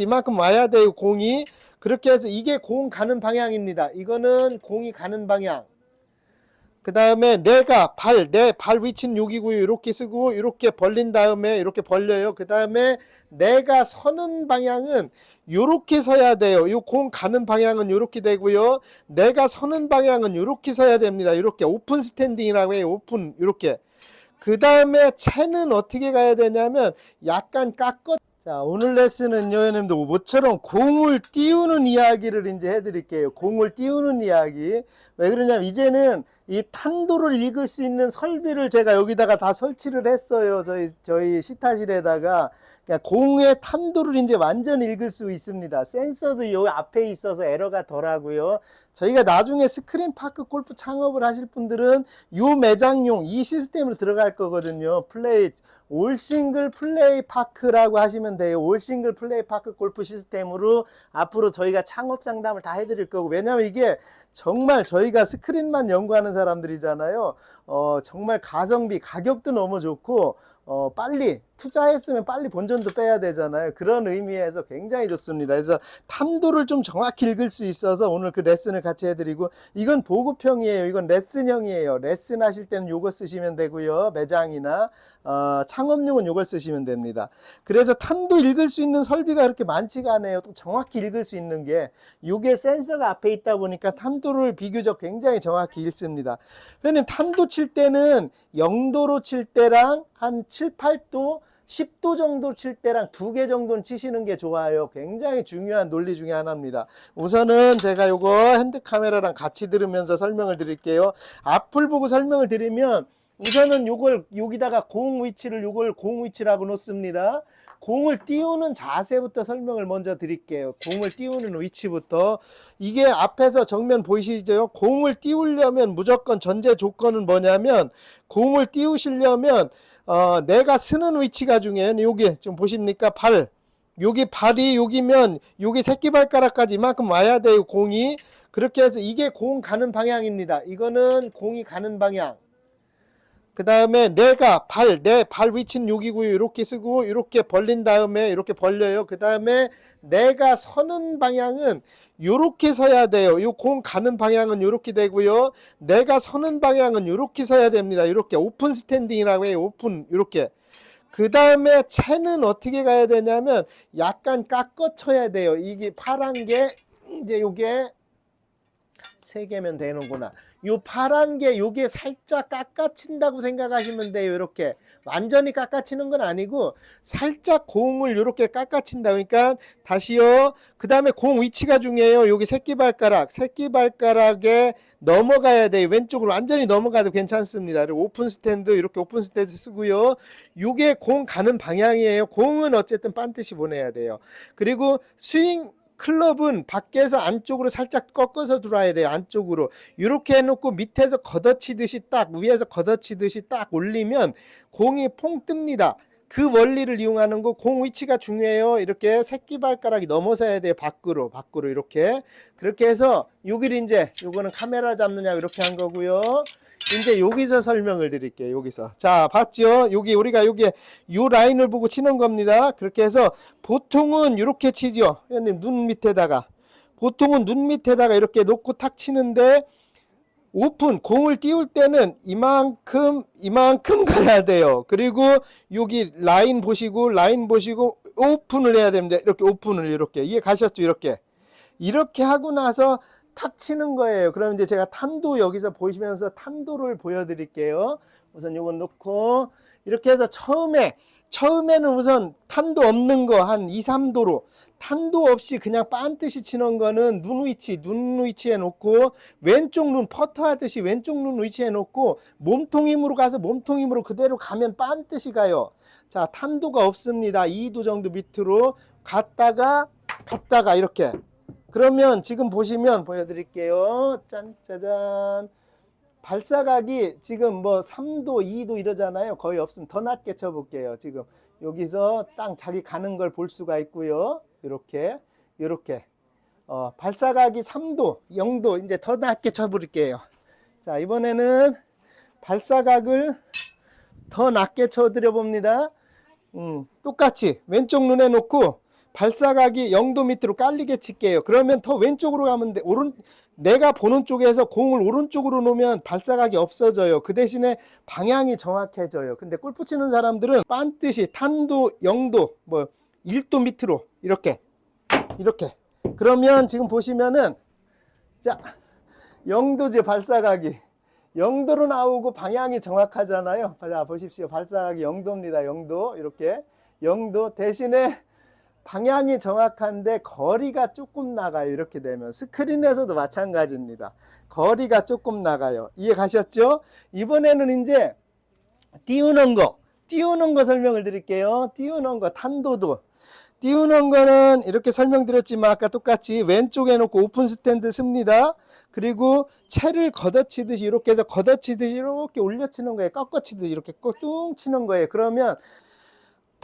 이만큼 와야 돼요 공이 그렇게 해서 이게 공 가는 방향입니다. 이거는 공이 가는 방향. 그 다음에 내가 발 내 발 위치는 여기고요 이렇게 쓰고 이렇게 벌린 다음에 이렇게 벌려요. 그 다음에 내가 서는 방향은 요렇게 서야 돼요. 요공 가는 방향은 요렇게 되고요. 내가 서는 방향은 요렇게 서야 됩니다. 이렇게 오픈 스탠딩이라고 해요. 오픈 이렇게. 그 다음에 채는 어떻게 가야 되냐면 약간 깎아 자 오늘 레슨은요 여러분들 모처럼 공을 띄우는 이야기를 이제 해드릴게요. 공을 띄우는 이야기. 왜 그러냐면 이제는 이 탄도를 읽을 수 있는 설비를 제가 여기다가 다 설치를 했어요. 저희 저희 시타실에다가. 그러니까 공의 탄도를 이제 완전히 읽을 수 있습니다. 센서도 요 앞에 있어서 에러가 덜하고요 저희가 나중에 스크린 파크 골프 창업을 하실 분들은 요 매장용 이 시스템으로 들어갈 거거든요. 플레이 올 싱글 플레이 파크라고 하시면 돼요. 올 싱글 플레이 파크 골프 시스템으로 앞으로 저희가 창업 상담을 다 해드릴 거고 왜냐면 이게 정말 저희가 스크린만 연구하는 사람들이잖아요. 어, 정말 가성비 가격도 너무 좋고 어, 빨리 투자했으면 빨리 본전도 빼야 되잖아요. 그런 의미에서 굉장히 좋습니다. 그래서 탄도를 좀 정확히 읽을 수 있어서 오늘 그 레슨을 같이 해드리고 이건 보급형이에요. 이건 레슨형이에요. 레슨 하실 때는 요거 쓰시면 되고요. 매장이나 어, 창업용은 요걸 쓰시면 됩니다. 그래서 탄도 읽을 수 있는 설비가 그렇게 많지가 않아요. 또 정확히 읽을 수 있는 게 요게 센서가 앞에 있다 보니까 탄도를 비교적 굉장히 정확히 읽습니다. 선생님 탄도 칠 때는 0도로 칠 때랑 한 7, 8도 10도 정도 칠 때랑 두 개 정도는 치시는 게 좋아요. 굉장히 중요한 논리 중에 하나입니다. 우선은 제가 요거 핸드 카메라랑 같이 들으면서 설명을 드릴게요. 앞을 보고 설명을 드리면 우선은 요걸 여기다가 공 위치를 요걸 공 위치라고 놓습니다. 공을 띄우는 자세부터 설명을 먼저 드릴게요. 공을 띄우는 위치부터 이게 앞에서 정면 보이시죠? 공을 띄우려면 무조건 전제 조건은 뭐냐면 공을 띄우시려면 어, 내가 쓰는 위치가 중요해요. 여기 좀 보십니까? 발. 여기 발이 여기면 여기 새끼발가락까지 이만큼 와야 돼요. 공이. 그렇게 해서 이게 공 가는 방향입니다. 이거는 공이 가는 방향. 그 다음에 내가 발, 내 발 위치는 여기고요. 이렇게 쓰고 이렇게 벌린 다음에 이렇게 벌려요. 그 다음에 내가 서는 방향은 요렇게 서야 돼요. 요공 가는 방향은 요렇게 되고요. 내가 서는 방향은 요렇게 서야 됩니다. 이렇게 오픈 스탠딩이라고 해요. 오픈 이렇게. 그 다음에 채는 어떻게 가야 되냐면 약간 깎아 쳐야 돼요. 이게 파란 게 이제 요게 세 개면 되는구나. 요 파란 게 요게 살짝 깎아친다고 생각하시면 돼요. 이렇게 완전히 깎아치는 건 아니고 살짝 공을 이렇게 깎아친다. 그러니까 다시요. 그 다음에 공 위치가 중요해요. 여기 새끼발가락, 새끼발가락에 넘어가야 돼요. 왼쪽으로 완전히 넘어가도 괜찮습니다. 오픈 스탠드 이렇게 오픈 스탠드 쓰고요. 요게 공 가는 방향이에요. 공은 어쨌든 반드시 보내야 돼요. 그리고 스윙 클럽은 밖에서 안쪽으로 살짝 꺾어서 들어와야 돼요. 안쪽으로. 이렇게 해놓고 밑에서 걷어치듯이 딱 위에서 걷어치듯이 딱 올리면 공이 퐁 뜹니다. 그 원리를 이용하는 거 공 위치가 중요해요. 이렇게 새끼 발가락이 넘어서야 돼요. 밖으로 밖으로 이렇게 그렇게 해서 여기를 이제 요거는 카메라 잡느냐 이렇게 한 거고요. 이제 여기서 설명을 드릴게요. 여기서. 자, 봤죠? 여기 우리가 여기 요 라인을 보고 치는 겁니다. 그렇게 해서 보통은 이렇게 치죠. 형님 눈 밑에다가 보통은 눈 밑에다가 이렇게 놓고 탁 치는데 오픈 공을 띄울 때는 이만큼 이만큼 가야 돼요. 그리고 여기 라인 보시고 라인 보시고 오픈을 해야 됩니다. 이렇게 오픈을 이렇게 이해 가셨죠? 이렇게 이렇게 하고 나서 탁 치는 거예요. 그럼 이제 제가 탄도 여기서 보시면서 탄도를 보여드릴게요. 우선 요건 놓고 이렇게 해서 처음에 처음에는 우선 탄도 없는 거 한 2, 3도로 탄도 없이 그냥 빤듯이 치는 거는 눈 위치, 눈 위치에 놓고 왼쪽 눈 퍼터 하듯이 왼쪽 눈 위치에 놓고 몸통 힘으로 가서 몸통 힘으로 그대로 가면 빤듯이 가요. 자, 탄도가 없습니다. 2도 정도 밑으로 갔다가 갔다가 이렇게 그러면 지금 보시면 보여드릴게요. 짠 짜잔. 발사각이 지금 뭐 3도, 2도 이러잖아요. 거의 없으면 더 낮게 쳐볼게요. 지금 여기서 땅 자기 가는 걸 볼 수가 있고요. 이렇게, 이렇게. 어, 발사각이 3도, 0도 이제 더 낮게 쳐볼게요. 자, 이번에는 발사각을 더 낮게 쳐드려 봅니다. 음, 똑같이 왼쪽 눈에 놓고 발사각이 0도 밑으로 깔리게 칠게요. 그러면 더 왼쪽으로 가면 돼. 오른 내가 보는 쪽에서 공을 오른쪽으로 놓으면 발사각이 없어져요. 그 대신에 방향이 정확해져요. 근데 골프 치는 사람들은 반드시 탄도 0도 뭐 1도 밑으로 이렇게 이렇게 그러면 지금 보시면은 자 0도지 발사각이 0도로 나오고 방향이 정확하잖아요. 자 보십시오. 발사각이 0도입니다. 0도 이렇게 0도 대신에 방향이 정확한데 거리가 조금 나가요. 이렇게 되면 스크린에서도 마찬가지입니다. 거리가 조금 나가요. 이해 가셨죠? 이번에는 이제 띄우는 거, 띄우는 거 설명을 드릴게요. 띄우는 거 탄도도 띄우는 거는 이렇게 설명드렸지만 아까 똑같이 왼쪽에 놓고 오픈 스탠드 씁니다. 그리고 채를 걷어치듯이 이렇게 해서 걷어치듯이 이렇게 올려치는 거예요. 꺾어치듯이 이렇게 뚱 치는 거예요. 그러면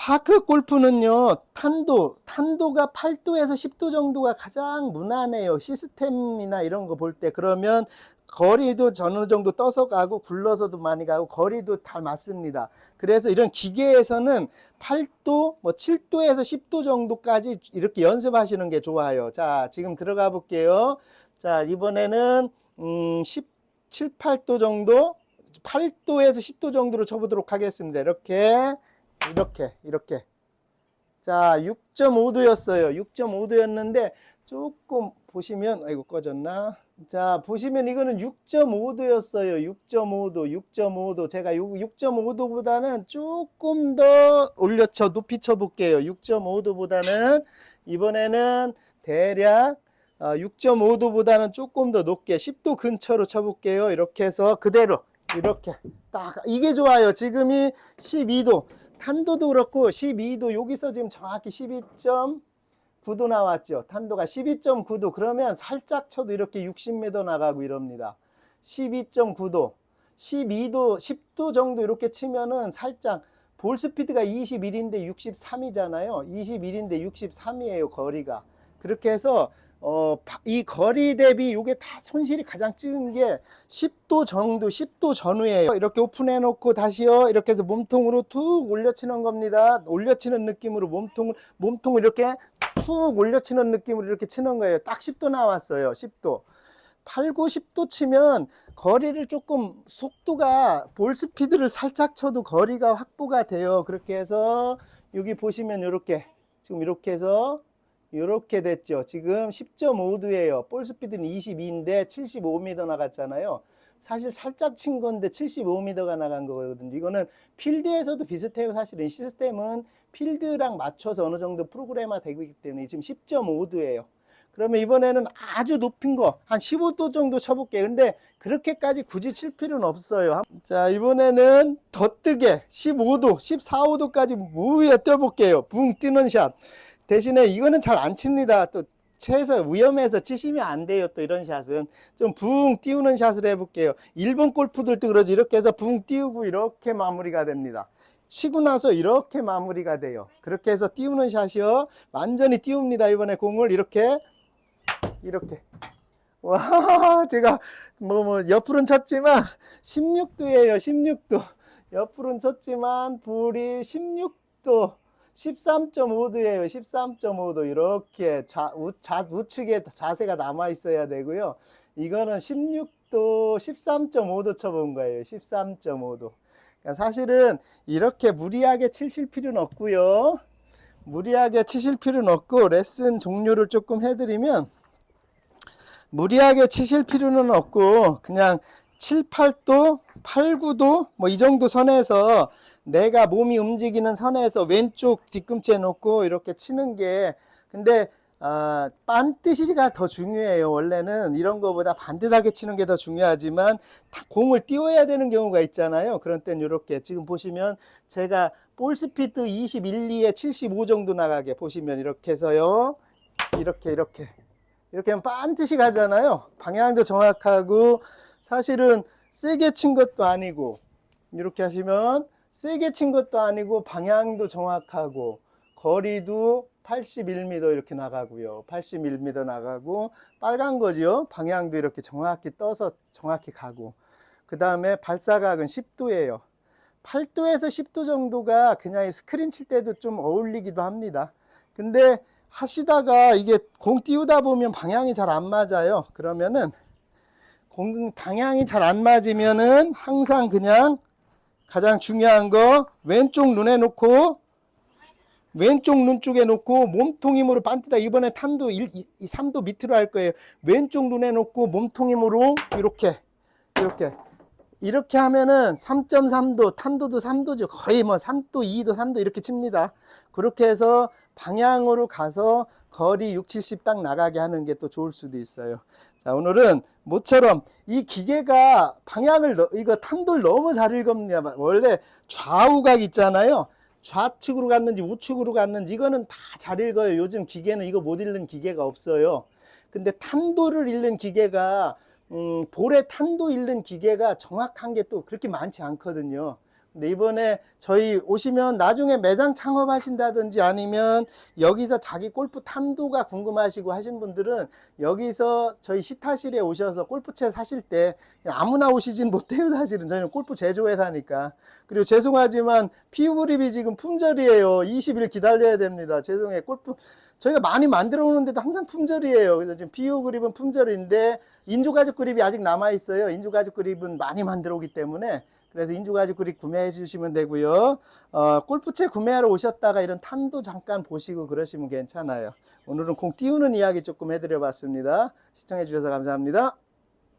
파크 골프는요, 탄도, 탄도가 8도에서 10도 정도가 가장 무난해요. 시스템이나 이런 거 볼 때. 그러면 거리도 어느 정도 떠서 가고 굴러서도 많이 가고 거리도 다 맞습니다. 그래서 이런 기계에서는 8도, 뭐 7도에서 10도 정도까지 이렇게 연습하시는 게 좋아요. 자, 지금 들어가 볼게요. 자, 이번에는, 음, 17, 8도 정도, 8도에서 10도 정도로 쳐보도록 하겠습니다. 이렇게. 이렇게 이렇게. 자 6.5도였어요. 6.5도였는데 조금 보시면 아이고 꺼졌나? 자 보시면 이거는 6.5도였어요. 6.5도 6.5도. 제가 6.5도보다는 조금 더 올려쳐 높이 쳐 볼게요. 6.5도보다는 이번에는 대략 6.5도보다는 조금 더 높게 10도 근처로 쳐 볼게요. 이렇게 해서 그대로 이렇게. 딱 이게 좋아요. 지금이 12도 탄도도 그렇고 12도 여기서 지금 정확히 12.9도 나왔죠. 탄도가 12.9도 그러면 살짝 쳐도 이렇게 60m 나가고 이럽니다. 12.9도, 12도, 10도 정도 이렇게 치면은 살짝 볼 스피드가 21인데 63이잖아요. 21인데 63이에요, 거리가. 그렇게 해서 어, 바- 이 거리 대비 이게 다 손실이 가장 적은 게 10도 정도, 10도 전후에요. 이렇게 오픈해 놓고 다시요. 이렇게 해서 몸통으로 툭 올려치는 겁니다. 올려치는 느낌으로 몸통을, 몸통을 이렇게 툭 올려치는 느낌으로 이렇게 치는 거예요. 딱 10도 나왔어요. 10도. 8, 9, 10도 치면 거리를 조금 속도가 볼 스피드를 살짝 쳐도 거리가 확보가 돼요. 그렇게 해서 여기 보시면 이렇게 지금 이렇게 해서 이렇게 됐죠. 지금 10.5도예요. 볼 스피드는 22인데 75m 나갔잖아요. 사실 살짝 친 건데 75m가 나간 거거든요. 이거는 필드에서도 비슷해요. 사실은 이 시스템은 필드랑 맞춰서 어느 정도 프로그램화 되고 있기 때문에 지금 10.5도예요. 그러면 이번에는 아주 높은 거, 한 15도 정도 쳐볼게요. 근데 그렇게까지 굳이 칠 필요는 없어요. 자, 이번에는 더 뜨게 15도, 14, 5도까지 무위에 떠볼게요. 붕 뛰는 샷. 대신에 이거는 잘 안 칩니다. 또 채에서 위험해서 치시면 안 돼요. 또 이런 샷은 좀 붕 띄우는 샷을 해볼게요. 일본 골프들도 그러지 이렇게 해서 붕 띄우고 이렇게 마무리가 됩니다. 치고 나서 이렇게 마무리가 돼요. 그렇게 해서 띄우는 샷이요. 완전히 띄웁니다. 이번에 공을 이렇게 이렇게 와 제가 뭐뭐 옆으로는 쳤지만 16도예요. 16도 옆으로는 쳤지만 볼이 16도 13.5도예요. 13.5도 이렇게 좌, 우, 좌, 우측에 자세가 남아 있어야 되고요. 이거는 16도 13.5도 쳐본 거예요. 13.5도. 그러니까 사실은 이렇게 무리하게 치실 필요는 없고요. 무리하게 치실 필요는 없고 레슨 종료를 조금 해드리면 무리하게 치실 필요는 없고 그냥 7, 8도, 8, 9도 뭐 이 정도 선에서 내가 몸이 움직이는 선에서 왼쪽 뒤꿈치에 놓고 이렇게 치는 게 근데 아, 반드시가 더 중요해요. 원래는 이런 거보다 반듯하게 치는 게 더 중요하지만 다 공을 띄워야 되는 경우가 있잖아요. 그런 땐 이렇게 지금 보시면 제가 볼 스피드 21, 2에 75 정도 나가게 보시면 이렇게 해서요. 이렇게 이렇게 이렇게 하면 반드시 가잖아요. 방향도 정확하고 사실은 세게 친 것도 아니고 이렇게 하시면 세게 친 것도 아니고 방향도 정확하고 거리도 81m 이렇게 나가고요. 81m 나가고 빨간 거지요. 방향도 이렇게 정확히 떠서 정확히 가고 그 다음에 발사각은 10도예요. 8도에서 10도 정도가 그냥 스크린 칠 때도 좀 어울리기도 합니다. 근데 하시다가 이게 공 띄우다 보면 방향이 잘 안 맞아요. 그러면은 공 방향이 잘 안 맞으면은 항상 그냥 가장 중요한 거 왼쪽 눈에 놓고 왼쪽 눈 쪽에 놓고 몸통 힘으로 반대다 이번에 탄도 1, 2, 3도 밑으로 할 거예요. 왼쪽 눈에 놓고 몸통 힘으로 이렇게 이렇게 이렇게 하면은 3.3도 탄도도 3도죠. 거의 뭐 3도, 2도, 3도 이렇게 칩니다. 그렇게 해서 방향으로 가서 거리 6, 70 딱 나가게 하는 게 또 좋을 수도 있어요. 자, 오늘은 모처럼 이 기계가 방향을 너- 이거 탄도를 너무 잘 읽었냐. 원래 좌우각 있잖아요. 좌측으로 갔는지 우측으로 갔는지 이거는 다 잘 읽어요. 요즘 기계는 이거 못 읽는 기계가 없어요. 근데 탄도를 읽는 기계가 음, 볼의 탄도 읽는 기계가 정확한 게 또 그렇게 많지 않거든요. 근데 이번에 저희 오시면 나중에 매장 창업하신다든지 아니면 여기서 자기 골프 탄도가 궁금하시고 하신 분들은 여기서 저희 시타실에 오셔서 골프채 사실 때 아무나 오시진 못해요 사실은. 저희는 골프 제조회사니까. 그리고 죄송하지만 피우 그립이 지금 품절이에요. 20일 기다려야 됩니다. 죄송해요. 골프 저희가 많이 만들어 오는데도 항상 품절이에요. 그래서 지금 피우 그립은 품절인데 인조 가죽 그립이 아직 남아 있어요. 인조 가죽 그립은 많이 만들어 오기 때문에 그래서 인조가죽 그립 구매해 주시면 되고요. 어, 골프채 구매하러 오셨다가 이런 탄도 잠깐 보시고 그러시면 괜찮아요. 오늘은 공 띄우는 이야기 조금 해드려 봤습니다. 시청해 주셔서 감사합니다.